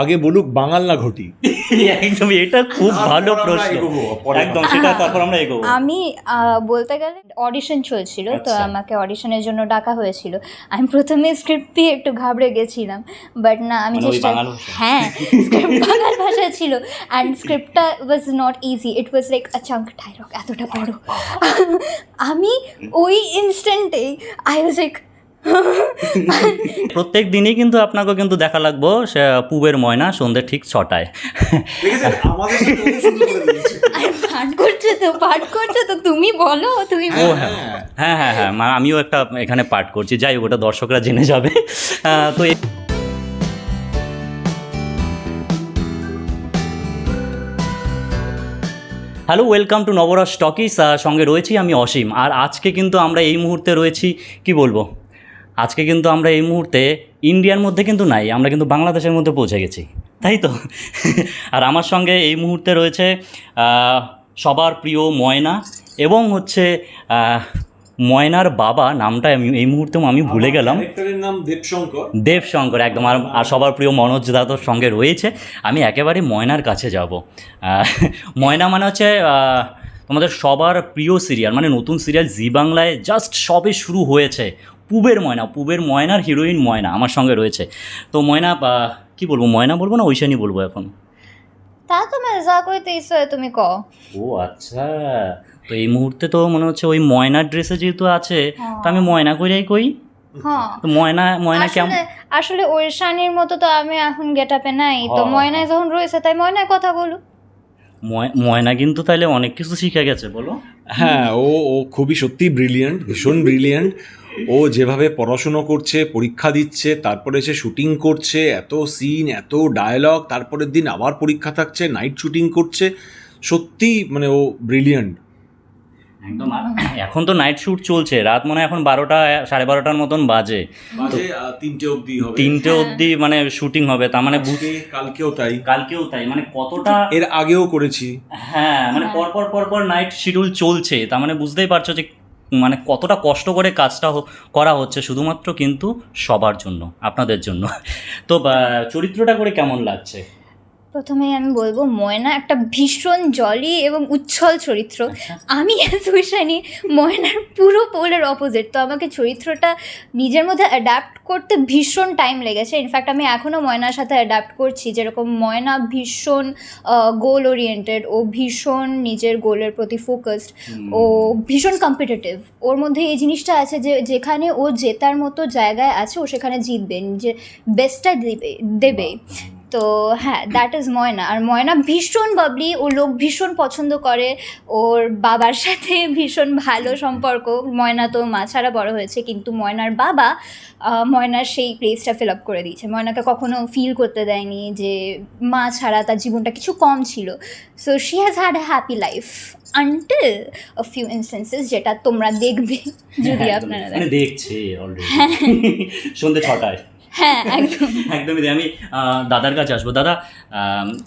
আগে বলুক বাঙাল না ঘটি? একদম এটা খুব ভালো প্রশ্ন। একদম সেটা তারপর আমরা এগোবো। আমি বলতে গেলে অডিশন চলছিল তো আচ্ছা। আমাকে অডিশনের জন্য ডাকা হয়েছিল। আমি প্রথমে স্ক্রিপ্ট দিয়ে একটু ঘাবড়ে গেছিলাম বাট না আমি মানে চেষ্টা হ্যাঁ স্ক্রিপ্ট বাঙাল ভাষা ছিল। And স্ক্রিপ্টটা was not easy it was like a chunk dialogue এতটা বড়। আমি ওই ইনস্ট্যান্টেই আই ওয়াজ লাইক প্রত্যেক দিনই কিন্তু আপনাকে কিন্তু দেখা লাগবো সে পুবের ময়না সন্ধ্যে ঠিক ছটায়। দেখেছেন আমাদের সাথে কত সুন্দর করে দিয়েছে। পাঠ করছ তো পাঠ করছ তো তুমি বলো তুমি ও হ্যাঁ। হ্যাঁ হ্যাঁ হ্যাঁ মা- আমিও একটা এখানে পাঠ করছি যাই হোক ওটা দর্শকরা জেনে যাবে। তো hello welcome to Navarasa talkies সঙ্গে রয়েছি আমি অসীম। আর আজকে কিন্তু আমরা এই মুহূর্তে রয়েছি কি বলব? আজকে কিন্তু আমরা এই মুহূর্তে ইন্ডিয়ার মধ্যে কিন্তু নাই আমরা কিন্তু বাংলাদেশের মধ্যে পৌঁছে গেছি। তাই তো? আর আমার সঙ্গে এই মুহূর্তে রয়েছে সবার প্রিয় ময়না এবং হচ্ছে ময়নার বাবা নামটা আমি এই মুহূর্তে আমি ভুলে গেলাম। নাম দেবশঙ্কর। দেব শঙ্কর একদম। আর আর সবার প্রিয় মনোজ দাদর সঙ্গে রয়েছে। আমি একেবারে ময়নার কাছে যাব। ময়না মানে হচ্ছে তোমাদের সবার প্রিয় সিরিয়াল মানে নতুন সিরিয়াল জি বাংলায় জাস্ট সবে শুরু হয়েছে। পুবের ময়না পুবের ময়নার হিরোইন ময়না আমার সঙ্গে রয়েছে। তো ময়না কি বলব ময়না বলব না ঐশানি বলব এখন? তা তো মজা করতে ইচ্ছে তুমি ক ও আচ্ছা তো এই মুহূর্তে তো মনে হচ্ছে ওই ময়নার ড্রেসে যেহেতু আছে তো আমি ময়না কইরাই কই? হ্যাঁ। তো ময়না ময়না কেমন আসলে ওরশানির মতো তো আমি এখন গেট আপে নাই। তো হ্যাঁ। ময়নায় যখন রয়েছে তাই ময়নায় কথা বলু। ময়- ময়না কিন্তু তাহলে অনেক কিছু শিখে গেছে বলো। হ্যাঁ ও ও খুবই সত্যি ব্রিলিয়েন্ট ভীষণ ব্রিলিয়েন্ট ও যেভাবে পড়াশুনো করছে পরীক্ষা দিচ্ছে তারপরে সে শুটিং করছে এত সিন এত ডায়লগ তারপরের দিন আবার পরীক্ষা থাকছে নাইট শুটিং করছে সত্যি মানে ও ব্রিলিয়েন্ট একদম এখন তো নাইট শুট চলছে রাত মনে হয় এখন বারোটা সাড়ে বারোটার মতন বাজে। তিনটে অবধি হবে। তিনটে হ্যাঁ। অবধি মানে শুটিং হবে তার মানে কালকেও তাই। কালকেও তাই মানে কতটা এর আগেও করেছি। হ্যাঁ মানে হ্যাঁ। পরপর পরপর নাইট শিডিউল চলছে তার মানে বুঝতেই পারছ যে মানে কতটা কষ্ট করে কাজটা করা হচ্ছে শুধুমাত্র কিন্তু সবার জন্য, আপনাদের জন্য। তো চরিত্রটা করে কেমন লাগছে? প্রথমেই আমি বলব ময়না একটা ভীষণ জলি এবং উচ্ছল চরিত্র। আচ্ছা। আমি সুইশানি ময়নার পুরো পোলের অপোজিট তো আমাকে চরিত্রটা নিজের মধ্যে অ্যাডাপ্ট করতে ভীষণ টাইম লেগেছে। ইনফ্যাক্ট আমি এখনও ময়নার সাথে অ্যাডাপ্ট করছি। যেরকম ময়না ভীষণ গোল ওরিয়েন্টেড ও ভীষণ নিজের গোলের প্রতি ফোকাসড ও ভীষণ কম্পিটিটিভ ওর মধ্যে এই জিনিসটা আছে যে যেখানে ও জেতার মতো জায়গায় আছে ও সেখানে জিতবে নিজের বেস্টটা দেবে দেবে। তো হ্যাঁ দ্যাট ইজ ময়না। আর ময়না ভীষণ বাবলি ও লোক ভীষণ পছন্দ করে। ওর বাবার সাথে ভীষণ ভালো সম্পর্ক। ময়না তো মা ছাড়া বড় হয়েছে কিন্তু ময়নার বাবা ময়নার সেই প্লেসটা ফিল আপ করে দিয়েছে। ময়নাকে কখনো ফিল করতে দেয়নি যে মা ছাড়া তার জীবনটা কিছু কম ছিল। So she has had a happy life until a few instances যেটা তোমরা দেখবে। যদি আপনারা দেখছে অলরেডি সন্ধ্যে ছটায়। হ্যাঁ একদম। একদমই। আমি দাদার কাছে আসব। দাদা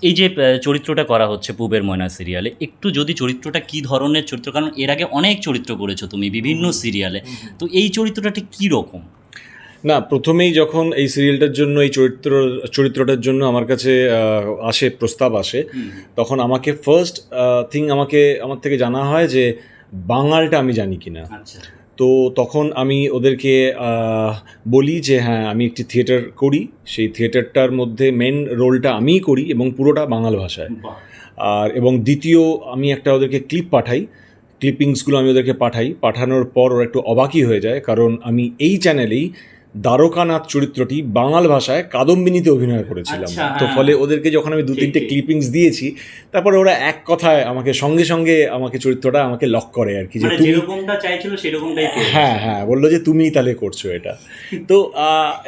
এই যে চরিত্রটা করা হচ্ছে পুবের ময়না সিরিয়ালে একটু যদি চরিত্রটা কি ধরনের চরিত্র? কারণ এর আগে অনেক চরিত্র করেছ তুমি বিভিন্ন সিরিয়ালে। তো এই চরিত্রটা ঠিক কী রকম? না প্রথমেই যখন এই সিরিয়ালটার জন্য এই চরিত্র চরিত্রটার জন্য আমার কাছে আসে প্রস্তাব আসে তখন আমাকে ফার্স্ট থিং আমাকে আমার থেকে জানা হয় যে বাঙালটা আমি জানি কিনা। আচ্ছা। তো তখন আমি ওদেরকে বলি যে হ্যাঁ আমি একটি থিয়েটার করি। সেই থিয়েটারটার মধ্যে মেন রোলটা আমিই করি এবং পুরোটা বাঙাল ভাষায়। আর এবং দ্বিতীয় আমি একটা ওদেরকে ক্লিপ পাঠাই। ক্লিপিংসগুলো আমি ওদেরকে পাঠাই। পাঠানোর পর ওরা একটু অবাকই হয়ে যায় কারণ আমি এই চ্যানেলেই দ্বারকানাথ চরিত্রটি বাঙাল ভাষায় কাদম্বিনীতে অভিনয় করেছিলাম। আচ্ছা, তো হ্যাঁ। ফলে ওদেরকে যখন আমি দু তিনটে ক্লিপিংস দিয়েছি তারপরে ওরা এক কথায় আমাকে সঙ্গে সঙ্গে আমাকে চরিত্রটা আমাকে লক করে আর কি যে মানে তুমি যেরকমটা চাইছিল সেরকমটাই হ্যাঁ হ্যাঁ বলল যে তুমিই তাহলে করছ এটা। তো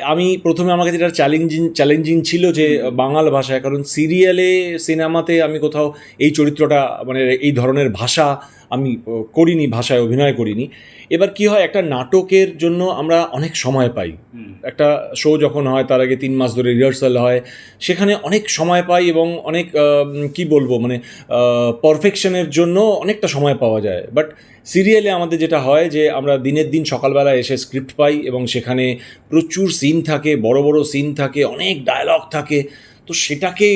আমি প্রথমে আমাকে যেটা চ্যালেঞ্জিং চ্যালেঞ্জিং ছিল যে বাঙাল ভাষায় কারণ সিরিয়ালে সিনেমাতে আমি কোথাও এই চরিত্রটা মানে এই ধরনের ভাষা আমি করিনি ভাষায় অভিনয় করিনি। এবার কি হয় একটা নাটকের জন্য আমরা অনেক সময় পাই। একটা শো যখন হয় তার আগে তিন মাস ধরে রিহার্সাল হয় সেখানে অনেক সময় পাই এবং অনেক কি বলব মানে পারফেকশনের জন্য অনেকটা সময় পাওয়া যায়। বাট সিরিয়ালে আমাদের যেটা হয় যে আমরা দিনের দিন সকালবেলা এসে স্ক্রিপ্ট পাই এবং সেখানে প্রচুর সিন থাকে বড় বড় সিন থাকে অনেক ডায়লগ থাকে। তো সেটাকে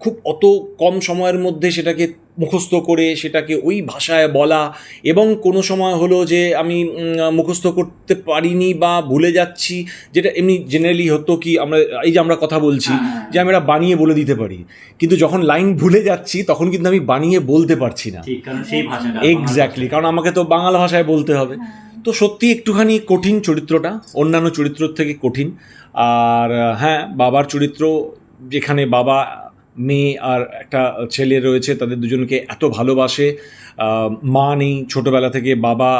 খুব অত কম সময়ের মধ্যে সেটাকে মুখস্থ করে সেটাকে ওই ভাষায় বলা এবং কোনো সময় হলো যে আমি মুখস্থ করতে পারিনি বা ভুলে যাচ্ছি যেটা এমনি জেনারেলি হতো কি আমরা এই যে আমরা কথা বলছি যে আমি এটা বানিয়ে বলে দিতে পারি। কিন্তু যখন লাইন ভুলে যাচ্ছি তখন কিন্তু আমি বানিয়ে বলতে পারছি না। এক্স্যাক্টলি কারণ আমাকে তো বাংলা ভাষায় বলতে হবে। তো সত্যি একটুখানি কঠিন চরিত্রটা অন্যান্য চরিত্রের থেকে কঠিন। আর হ্যাঁ বাবার চরিত্র যেখানে বাবা মেয়ে আর একটা ছেলে রয়েছে তাদের দুজনকে এত ভালোবাসে। মা নেই ছোটোবেলা থেকে বাবা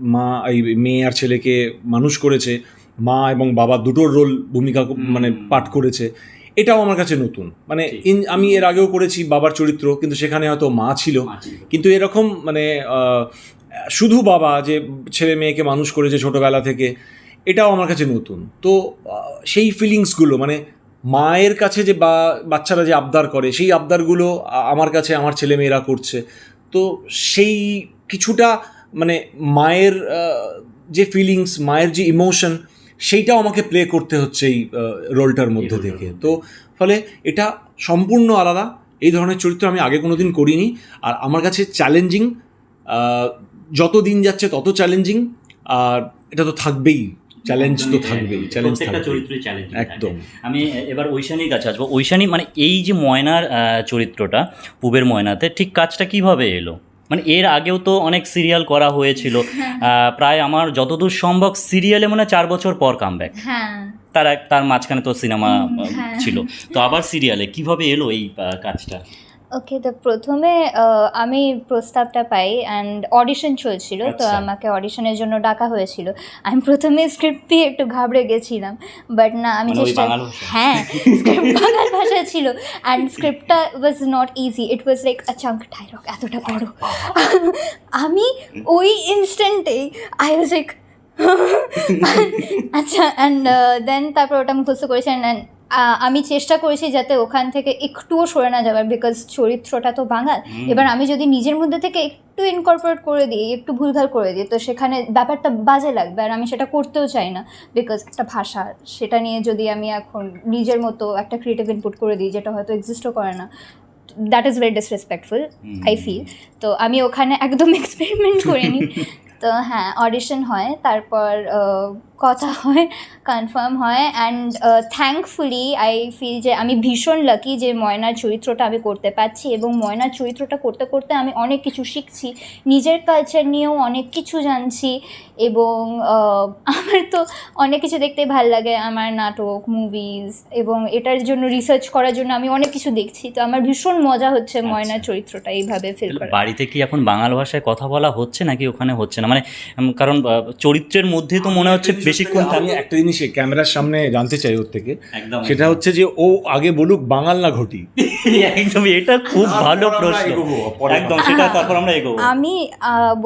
মা এই মেয়ে আর ছেলেকে মানুষ করেছে। মা এবং বাবা দুটোর রোল ভূমিকা মানে পাঠ করেছে। এটাও আমার কাছে নতুন। মানে ইন আমি এর আগেও করেছি বাবার চরিত্র কিন্তু সেখানে হয়তো মা ছিল। কিন্তু এরকম মানে শুধু বাবা যে ছেলে মেয়েকে মানুষ করেছে ছোটোবেলা থেকে এটাও আমার কাছে নতুন। তো সেই ফিলিংসগুলো মানে মায়ের কাছে যে বা বাচ্চারা যে আবদার করে সেই আবদারগুলো আমার কাছে আমার ছেলে মেয়েরা করছে। তো সেই কিছুটা মানে মায়ের যে ফিলিংস মায়ের যে ইমোশন সেইটাও আমাকে প্লে করতে হচ্ছে এই রোলটার মধ্যে থেকে। তো ফলে এটা সম্পূর্ণ আলাদা। এই ধরনের চরিত্র আমি আগে কোনো দিন করিনি। আর আমার কাছে চ্যালেঞ্জিং যত দিন যাচ্ছে তত চ্যালেঞ্জিং আর এটা তো থাকবেই। চ্যালেঞ্জ তো থাকবেই চ্যালেঞ্জ প্রত্যেকটা থাকবেই। চরিত্রই চ্যালেঞ্জ একদম। আমি এবার ঐশানীর কাছে আসব। ঐশানী মানে এই যে ময়নার চরিত্রটা পুবের ময়নাতে ঠিক কাজটা কীভাবে এলো? মানে এর আগেও তো অনেক সিরিয়াল করা হয়েছিল। প্রায় আমার যতদূর সম্ভব সিরিয়ালে মানে চার বছর পর কামব্যাক হ্যাঁ। তার এক তার মাঝখানে তো সিনেমা হ্যাঁ। ছিল। তো আবার সিরিয়ালে কীভাবে এলো এই কাজটা? ওকে তো প্রথমে আহ, আমি প্রস্তাবটা পাই অ্যান্ড অডিশন চলছিল তো আচ্ছা। আমাকে অডিশনের জন্য ডাকা হয়েছিল আমি প্রথমে স্ক্রিপ্ট দিয়ে একটু ঘাবড়ে গেছিলাম বাট না আমি মানে ওই চেষ্টা ভাষা? হ্যাঁ স্ক্রিপ্ট বাংলা ভাষা ছিল and স্ক্রিপ্টটা was not easy it was like a chunk dialogue এতটা বড় আমি ওই ইনস্ট্যান্টেই আই ওয়াজ লাইক আচ্ছা অ্যান্ড দেন তারপর ওটা মুখস্থ করেছেন অ্যান্ড আমি চেষ্টা করেছি যাতে ওখান থেকে একটুও সরে না যাবার বিকজ চরিত্রটা তো বাঙাল। এবার আমি যদি নিজের মধ্যে থেকে একটু ইনকর্পোরেট করে দিই একটু ভুলভাল করে দিই তো সেখানে ব্যাপারটা বাজে লাগবে আর আমি সেটা করতেও চাই না বিকজ একটা ভাষা সেটা নিয়ে যদি আমি এখন নিজের মতো একটা ক্রিয়েটিভ ইনপুট করে দিই যেটা হয়তো এক্সিস্টও করে না that is very disrespectful I feel তো আমি ওখানে একদম এক্সপেরিমেন্ট করিনি। তো হ্যাঁ অডিশন হয় তারপর কথা হয় কনফার্ম হয় অ্যান্ড থ্যাঙ্কফুলি আই ফিল যে আমি ভীষণ লাকি যে ময়নার চরিত্রটা আমি করতে পারছি এবং ময়নার চরিত্রটা করতে করতে আমি অনেক কিছু শিখছি নিজের কালচার নিয়েও অনেক কিছু জানছি এবং আমার তো অনেক কিছু দেখতে ভালো লাগে আমার নাটক মুভিজ এবং এটার জন্য রিসার্চ করার জন্য আমি অনেক কিছু দেখছি। তো আমার ভীষণ মজা হচ্ছে ময়নার চরিত্রটা এইভাবে ফিল করা বাড়িতে কি এখন বাঙাল ভাষায় কথা বলা হচ্ছে নাকি ওখানে হচ্ছে না? মানে কারণ চরিত্রের মধ্যে তো মনে হচ্ছে বেশিক্ষণ আমি একটা জিনিস ক্যামেরার সামনে জানতে চাই ওর থেকে। সেটা হচ্ছে যে ও আগে বলুক বাঙাল না ঘটি। একদম এটা খুব ভালো প্রশ্ন। একদম সেটা তারপর আমরা এগোবো। আমি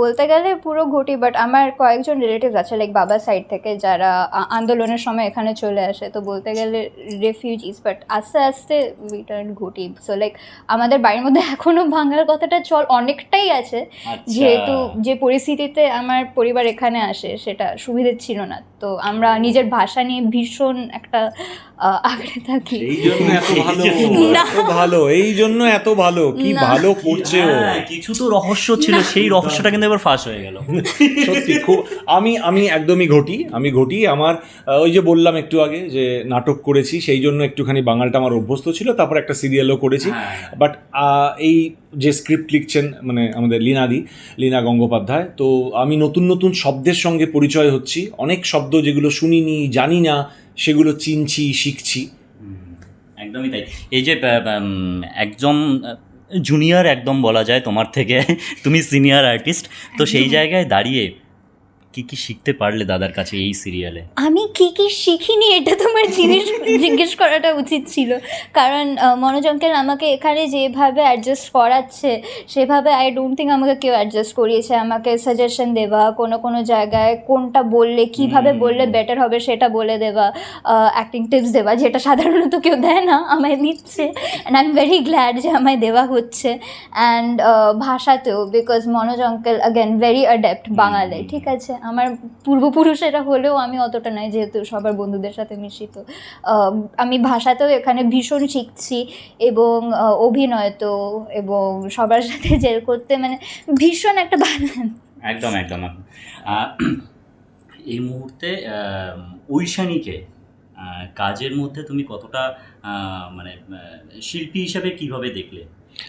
বলতে গেলে পুরো ঘটি বাট আমার কয়েকজন রিলেটিভস আছে লাইক বাবার সাইড থেকে যারা আন্দোলনের সময় এখানে চলে আসে। তো বলতে গেলে রেফিউজিস বাট আস্তে আস্তে রিটার্ন ঘটি। সো লাইক আমাদের বাড়ির মধ্যে এখনও বাংলার কথাটা চল অনেকটাই আছে। আচ্ছা। যেহেতু যে পরিস্থিতিতে আমার পরিবার এখানে আসে সেটা সুবিধের ছিল না। তো আমরা নিজের ভাষা নিয়ে ভীষণ একটা আহ, থাকি। এই জন্য এত ভালো। এত ভালো এই জন্য এত ভালো কি ভালো করছে ও। হ্যাঁ, কিছু তো রহস্য ছিল সেই রহস্যটা কিন্তু এবার ফাঁস হয়ে গেল। সত্যি খুব আমি আমি একদমই ঘটি আমি ঘটি। আমার ওই যে বললাম একটু আগে যে নাটক করেছি সেই জন্য একটুখানি বাঙালটা আমার অভ্যস্ত ছিল তারপর একটা সিরিয়ালও করেছি। হ্যাঁ। বাট এই যে স্ক্রিপ্ট লিখছেন মানে আমাদের লীনাদি লীনা গঙ্গোপাধ্যায় তো আমি নতুন নতুন শব্দের সঙ্গে পরিচয় হচ্ছি। অনেক শব্দ যেগুলো শুনিনি জানি না সেগুলো চিনছি শিখছি। একদমই তাই। এই যে একজন একদম জুনিয়র একদম বলা যায় তোমার থেকে তুমি সিনিয়র আর্টিস্ট তো সেই জায়গায় দাঁড়িয়ে কি কি শিখতে পারলে দাদার কাছে এই সিরিয়ালে আমি কি কি শিখিনি এটা তোমার জিনিস জিজ্ঞেস করাটা উচিত ছিল। কারণ মনোজ অঙ্কেল আমাকে এখানে যেভাবে অ্যাডজাস্ট করাচ্ছে সেভাবে আই ডোন্ট থিঙ্ক আমাকে কেউ অ্যাডজাস্ট করিয়েছে। আমাকে সাজেশন দেওয়া কোনো কোনো জায়গায় কোনটা বললে কীভাবে বললে বেটার হবে সেটা বলে দেওয়া অ্যাক্টিং টিপস দেওয়া যেটা সাধারণত কেউ দেয় না আমায় দিচ্ছে। And I am very glad যে আমায় দেওয়া হচ্ছে। অ্যান্ড ভাষাতেও because Manoj uncle again very adept Bengali ঠিক আছে? আমার পূর্বপুরুষেরা হলেও আমি অতটা নয় যেহেতু সবার বন্ধুদের সাথে মিশি তো। আমি ভাষাতেও এখানে ভীষণ শিখছি এবং অভিনয় তো এবং সবার সাথে যে করতে মানে ভীষণ একটা ভালো একদম একদম। একদম। এই মুহূর্তে ঐশানীকে কাজের মধ্যে তুমি কতটা মানে শিল্পী হিসাবে কীভাবে দেখলে?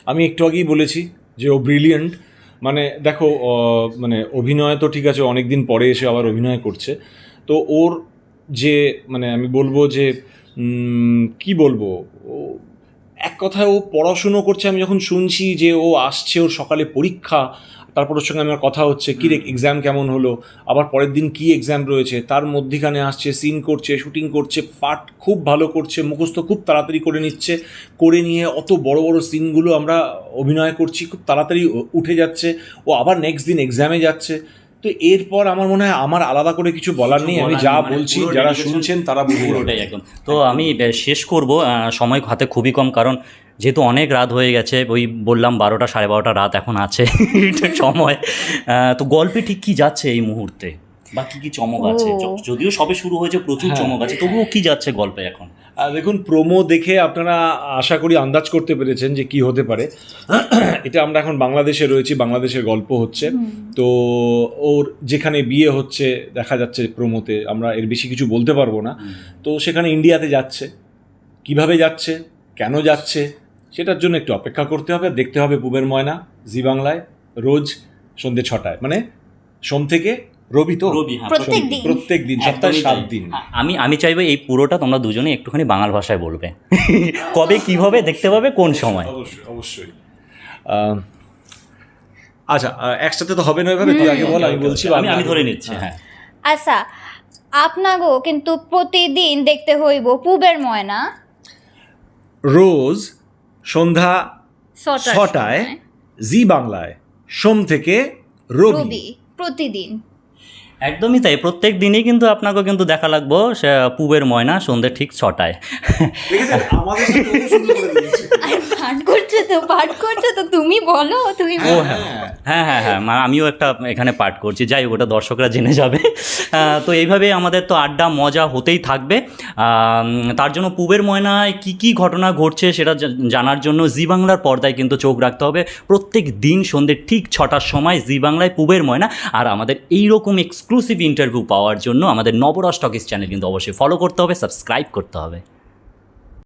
আমি একটু আগেই বলেছি যে ও ব্রিলিয়েন্ট মানে দেখো মানে অভিনয় তো ঠিক আছে অনেক দিন পরে এসে আবার অভিনয় করছে। তো ওর যে মানে আমি বলব যে কি বলব? এক কথায় ও পড়াশুনো করছে আমি যখন শুনছি যে ও আসছে ওর সকালে পরীক্ষা তারপর ওর সঙ্গে আমার কথা হচ্ছে কী রে এক্সাম কেমন হলো আবার পরের দিন কী এক্সাম রয়েছে তার মধ্যিখানে আসছে সিন করছে শুটিং করছে পাঠ খুব ভালো করছে মুখস্থ খুব তাড়াতাড়ি করে নিচ্ছে করে নিয়ে অত বড় বড় সিনগুলো আমরা অভিনয় করছি খুব তাড়াতাড়ি উঠে যাচ্ছে ও আবার নেক্সট দিন এক্সামে যাচ্ছে তো এরপর আমার মনে হয় আমার আলাদা করে কিছু বলার নেই আমি যা মানে বলছি যারা শুনছেন তারা বুঝে ওটাই একদম। তো আমি শেষ করব সময় হাতে খুবই কম কারণ যেহেতু অনেক রাত হয়ে গেছে ওই বললাম বারোটা সাড়ে বারোটা রাত এখন আছে এটা সময়। তো গল্পে ঠিক কি যাচ্ছে এই মুহূর্তে? বা কি কি চমক আছে? যদিও সবে শুরু হয়েছে প্রচুর হ্যাঁ। চমক আছে তবুও কি যাচ্ছে গল্পে এখন? আর দেখুন প্রোমো দেখে আপনারা আশা করি আন্দাজ করতে পেরেছেন যে কি হতে পারে। এটা আমরা এখন বাংলাদেশে রয়েছি বাংলাদেশের গল্প হচ্ছে। তো ওর যেখানে বিয়ে হচ্ছে দেখা যাচ্ছে প্রোমোতে আমরা এর বেশি কিছু বলতে পারব না। তো সেখানে ইন্ডিয়াতে যাচ্ছে। কীভাবে যাচ্ছে? কেন যাচ্ছে? সেটার জন্য একটু অপেক্ষা করতে হবে। দেখতে হবে পুবের ময়না জি বাংলায় রোজ সন্ধ্যে ছটায়। মানে সোম থেকে রবি তো? রবি, হ্যাঁ, প্রত্যেক দিন। প্রত্যেক দিন সপ্তাহে সাত দিন। আমি আমি চাইব এই পুরোটা তোমরা দুজনে একটুখানি বাংলা ভাষায় বলবে। কবে কীভাবে দেখতে পাবে কোন সময়? অবশ্যই অবশ্যই। আচ্ছা একসাথে তো হবে না এভাবে? তুই আগে বল আমি বলছি আমি আমি ধরে নিচ্ছি হ্যাঁ। আচ্ছা আপনাগো কিন্তু প্রতিদিন দেখতে হইব পুবের ময়না। রোজ সন্ধ্যা ছটায় জি বাংলায় সোম থেকে রবি প্রতিদিন। একদমই তাই প্রত্যেক দিনই কিন্তু আপনাকে কিন্তু দেখা লাগবো সে পুবের ময়না সন্ধ্যে ঠিক ছটায়। পাঠ করছ তো পাঠ করছ তো তুমি বলো তুমি ও হ্যাঁ। হ্যাঁ হ্যাঁ হ্যাঁ মা- আমিও একটা এখানে পাঠ করছি যাই হোক ওটা দর্শকরা জেনে যাবে। তো এইভাবে আমাদের তো আড্ডা মজা হতেই থাকবে। তার জন্য পুবের ময়নায় কি কি ঘটনা ঘটছে সেটা জানার জন্য জি বাংলার পর্দায় কিন্তু চোখ রাখতে হবে। প্রত্যেক দিন সন্ধ্যে ঠিক ছটার সময় জি বাংলায় পুবের ময়না আর আমাদের এইরকম এক্সক্লুসিভ ইন্টারভিউ পাওয়ার জন্য আমাদের নবরস টকিস চ্যানেল কিন্তু অবশ্যই ফলো করতে হবে সাবস্ক্রাইব করতে হবে।